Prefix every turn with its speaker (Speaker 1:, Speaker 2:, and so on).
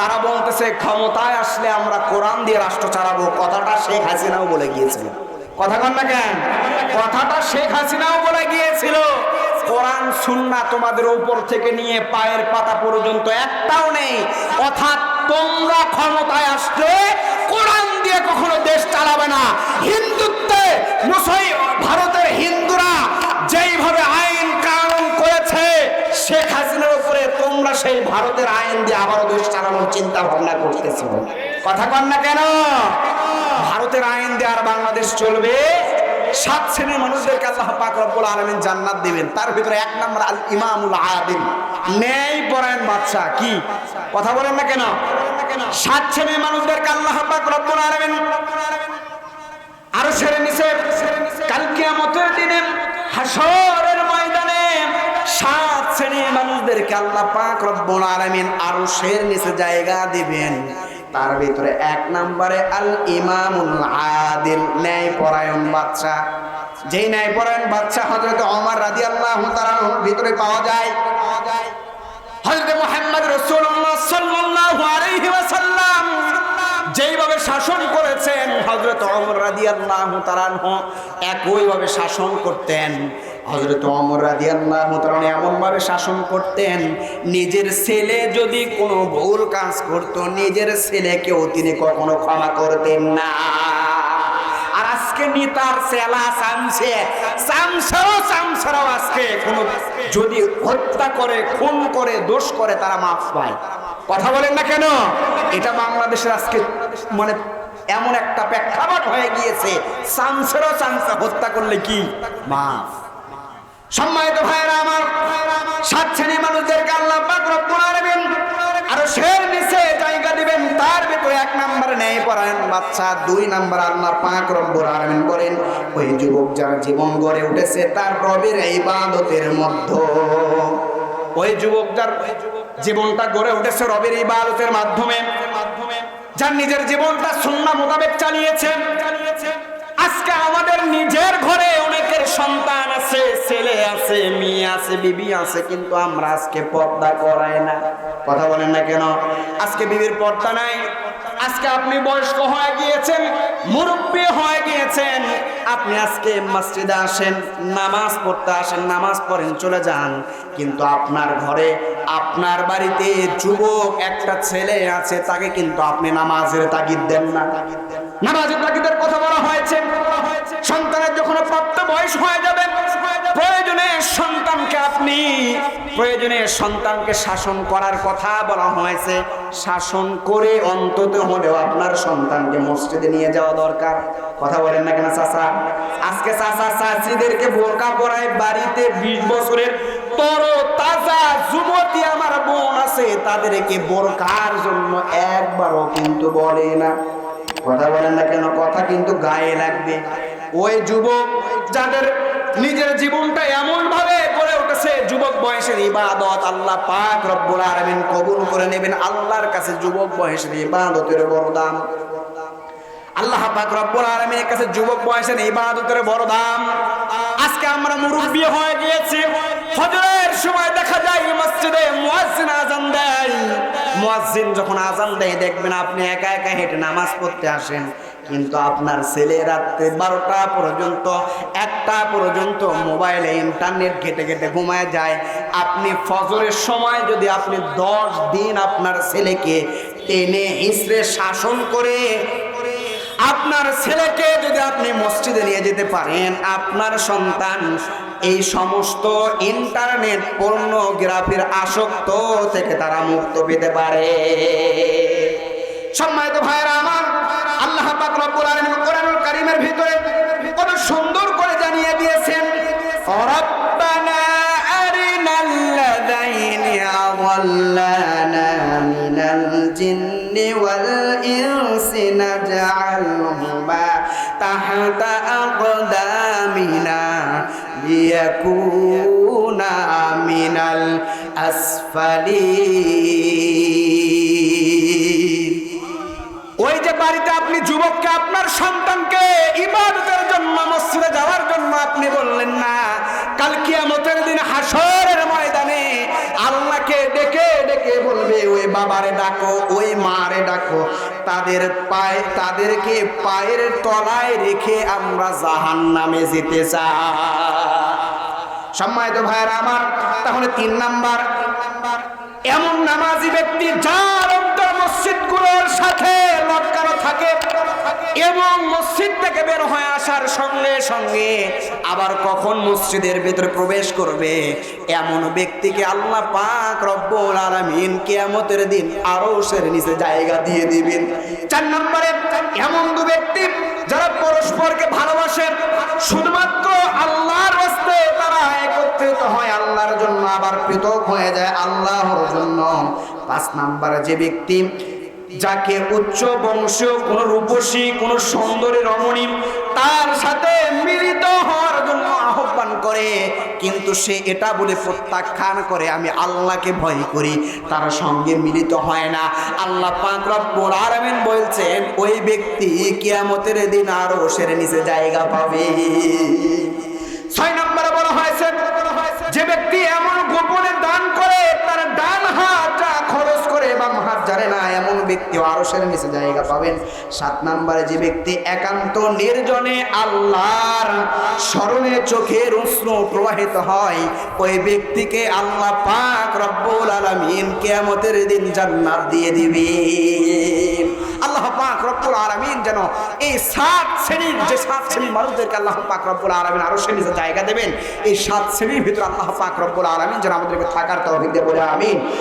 Speaker 1: তারা বলতেছে, ক্ষমতায় আসলে আমরা কোরআন দিয়ে রাষ্ট্র চালাবো। কথাটা শেখ হাসিনাও বলে গিয়েছিল। কথা কন না কেন? কথাটা শেখ হাসিনাও বলে গিয়েছিল। কোরআন, সুন্না তোমাদের উপর থেকে নিয়ে পায়ের পাতা পর্যন্ত একটাও নেই। অর্থাৎ তোমরা ক্ষমতায় আসলে কোরআন দিয়ে কখনো দেশ চালাবে না। হিন্দুত্বে মুসলিম, ভারতের হিন্দুরা যেইভাবে আইন কানুন করেছে শেখ হাসিনার উপরে তোমরা সেই ভারতের আইন দিয়ে আবারও দেশ চালানোর চিন্তা ভাবনা করতেছো। কথা কন না কেন? ভারতের আইন দিয়ে আর বাংলাদেশ চলবে? সাত শ্রেণির মানুষদেরকে আল্লাহ আলামিন জান্নাত দিবেন। তার ভিতরে এক নম্বর আল ইমামুল আদিল। ন্যায় পরায়ণ বাদশা কি? কথা বলেন না কেন? সাত শ্রেণির মানুষদেরকে আল্লাহ পাক রব্বুল আলামিন আরও সেরে নিছে। কাল কিয়ামতের দিনে হাসরের ময়দানে সাত শ্রেণির মানুষদেরকে আল্লাহ পাক রব্বুল আলামিন আরও শের নিচে জায়গা দিবেন। তার ভিতরে এক নম্বরে আল ইমামুল আদিল ন্যায় পরায়ণ বাদশা যেই ন্যায় পরায়ণ বাদশা হযরত ওমর রাদিয়াল্লাহু তাআলার ভিতরে পাওয়া যায়। হযরত মুহাম্মদ রাসূলুল্লাহ সাল্লাল্লাহু আলাইহি ওয়াসাল্লাম যেইভাবে শাসন করেছেন, হযরত ওমর রাদিয়াল্লাহু তাআলা একইভাবে শাসন করতেন। হযরত ওমর রাদিয়াল্লাহু তাআলা এমন ভাবে শাসন করতেন, নিজের ছেলে যদি কোনো ভুল কাজ করত, নিজের ছেলেকেও তিনি কখনো ক্ষমা করতেন না। আজকে নিতার সেলা যদি হত্যা করে, খুন করে, দোষ করে, তারা মাফ পায়। কথা বলেন না কেন? এটা বাংলাদেশের আজকে মানে এমন একটা প্রেক্ষাপট হয়ে গিয়েছে চামচা হত্যা করলে কি? মাফ। সম্মানিত ভাইয়েরা আমার সাত শ্রেণির মানুষদেরকে আল্লাহ পাক আর শের নিচে জায়গা দিবেন, তার ভিতরে এক নম্বরে নেই পরায়ণ বাচ্চা, দুই নাম্বার আল্লাহ পাক রব্বুল আলামিন বলেন, ওই যুবক যার জীবন গড়ে উঠেছে তার রবের ইবাদতের মধ্যে। ওই যুবক যার জীবনটা গড়ে উঠেছে রবের ইবাদতের মাধ্যমে, যার নিজের জীবনটা সুন্নাহ মোতাবেক চালিয়েছেন আজকে আমাদের নিজের ঘরে অনেকের সন্তান আছে, ছেলে আছে, মেয়ে আছে, বিবি আছে, কিন্তু আমরা আজকে পর্দা করাই না। কথা বলেন না কেন? আজকে বিবির পর্দা নাই। আজকে আপনি বয়স্ক হয়ে গিয়েছেন, মুরব্বী হয়ে গিয়েছেন। আপনি আজকে মসজিদে আসেন, নামাজ পড়তে আসেন, নামাজ পড়েন, চলে যান। কিন্তু আপনার ঘরে, আপনার বাড়িতে যুবক, একটা ছেলে আছে, তাকে কিন্তু আপনি নামাজের তাগিদ দেন না। নামাজের তাগিদের কথা বলা হয়েছে। সন্তানের যখন প্রাপ্ত বয়স হয়ে যাবে প্রয়োজনে সন্তানকে আপনি প্রয়োজনে সন্তানকে শাসন করার কথা বলা হয়েছে। শাসন করে অন্তত হলেও আপনার সন্তানকে মসজিদে নিয়ে যাওয়া দরকার। কথা বলেন না কেন চাচা? আজকে চাচা চাচিদেরকে বোরকা পরায় বাড়িতে বিশ বছরের তর তাজা যুবতী আমার বোন আছে, তাদেরকে বোরকার জন্য একবারও কিন্তু বলে না। কথা বলেন না কেন? কথা কিন্তু গায়ে লাগবে। ওই যুবক যাদের নিজের জীবনটা এমন ভাবে গড়ে উঠেছে, যুবক বয়সের ইবাদত আল্লাহ পাক রব্বুল আলামিন কবুল করে নেবেন। আল্লাহর কাছে যুবক বয়সের ইবাদতের বড় দাম আল্লাহ পাক রব্বুল আলামিনের কাছে যুবক বয়সের ইবাদতের বড় দাম আজকে আমরা মুরব্বী হয়ে গিয়েছি। ফজরের সময় দেখা যায় মসজিদে মুয়াজ্জিন আজান দেয়। মুয়াজ্জিন যখন আজান দেয়, দেখবেন আপনি একা একা হেঁটে নামাজ পড়তে আসেন। কিন্তু আপনার ছেলে রাত্রে বারোটা পর্যন্ত, একটা পর্যন্ত মোবাইলে ইন্টারনেট ঘেটে ঘেটে ঘুমায় যায়। আপনি ফজরের সময় যদি আপনি দশ দিন আপনার ছেলেকে টেনে হিসড়ে শাসন করে, আপনার ছেলেকে যদি আপনি মসজিদে নিয়ে যেতে পারেন, আপনার সন্তান এই সমস্ত ইন্টারনেট পর্নোগ্রাফির আসক্ত থেকে তারা মুক্ত পেতে পারে। সম্মানিত ভাইরা আমার, আল্লাহ পাক রব্বুল আলামিন কোরআনুল কারীমের ভিতরে কত সুন্দর করে জানিয়ে দিয়েছেন, রব্বানা আরিনাল্লাযাইনি আযাল্লানা মিনাল জিন্নি ওয়াল ইনসি নাজআলহুমা তাহতা আকদামিনা লিয়াকুনা মিনাল আসফালিন ওই যে বাড়িতে আপনি যুবককে, আপনার সন্তানকে ইবাদতের জন্য, মসজিদে যাওয়ার জন্য আপনি বললেন না, কাল কিয়ামতের দিন হাসরের ময়দানে আল্লাহকে ডেকে ডেকে বলবে, ওই বাবারে ডাকো, ওই মারে ডাকো তাদের পায়ে, তাদেরকে পায়ের তলায় রেখে আমরা জাহান নামে যেতে চাই। সম্মানিত ভাইয়েরা আমার, তাহলে তিন নাম্বার, এমন নামাজি ব্যক্তি যার অন্তর মসজিদগুলোর সাথে লটকানো থাকে এবং মসজিদ থেকে বের হয়ে আসার সঙ্গে সঙ্গে আবার কখন মসজিদের ভেতরে প্রবেশ করবে? এমন ব্যক্তিকে আল্লাহ পাক রব্বুল আলামিন কিয়ামতের দিন আরও সের নিচে জায়গা দিয়ে দিবেন। চার নম্বরে, এমন দু ব্যক্তি যারা পরস্পরকে ভালোবাসে, শুধুমাত্র আল্লাহর রাস্তে তারা একত্রিত হয়, আল্লাহর জন্য আবার পৃথক হয়ে যায়, আল্লাহর জন্য। পাঁচ নাম্বার যে ব্যক্তি যাকে উচ্চ বংশীয় কোন রূপসী, কোন সুন্দরী রমণী তার সাথে মিলিত হওয়ার জন্য আহ্বান করে। কিন্তু সে এটা বলে প্রত্যাখ্যান করে, আমি আল্লাহকে ভয় করি, তার সঙ্গে মিলিত হয় না। আল্লাহ পাক রব্বুল আলামিন বলছেন, ওই ব্যক্তি কিয়ামতের দিন আরও সেরে নিচে জায়গা পাবে। ছয় নম্বরে বলা হয়েছে, যে ব্যক্তি এমন গোপনে দান করে, তার ডান হাত বাম হাত জানে না, এমন ব্যক্তি আরও সেরে নিচে জায়গা পাবেন। সাত নম্বরে যে ব্যক্তি একান্ত নির্জনে আল্লাহর স্মরণে চোখের উষ্ণ প্রবাহিত হয়, ওই ব্যক্তিকে আল্লাহ পাক রব্বুল আলামিন কিয়ামতের দিন জান্নাত দিয়ে দিবে। আল্লাহ পাক রব্বুল আলামিন যেন এই সাত শ্রেণির, যে সাত শ্রেণির মানুষদেরকে আল্লাহ পাক রব্বুল আলামিন আরও শ্রেণীতে জায়গা দেবেন, এই সাত শ্রেণির ভিতরে আল্লাহ পাক রব্বুল আলামিন যেন আমাদেরকে থাকার তৌফিক দিয়ে বলে আমিন।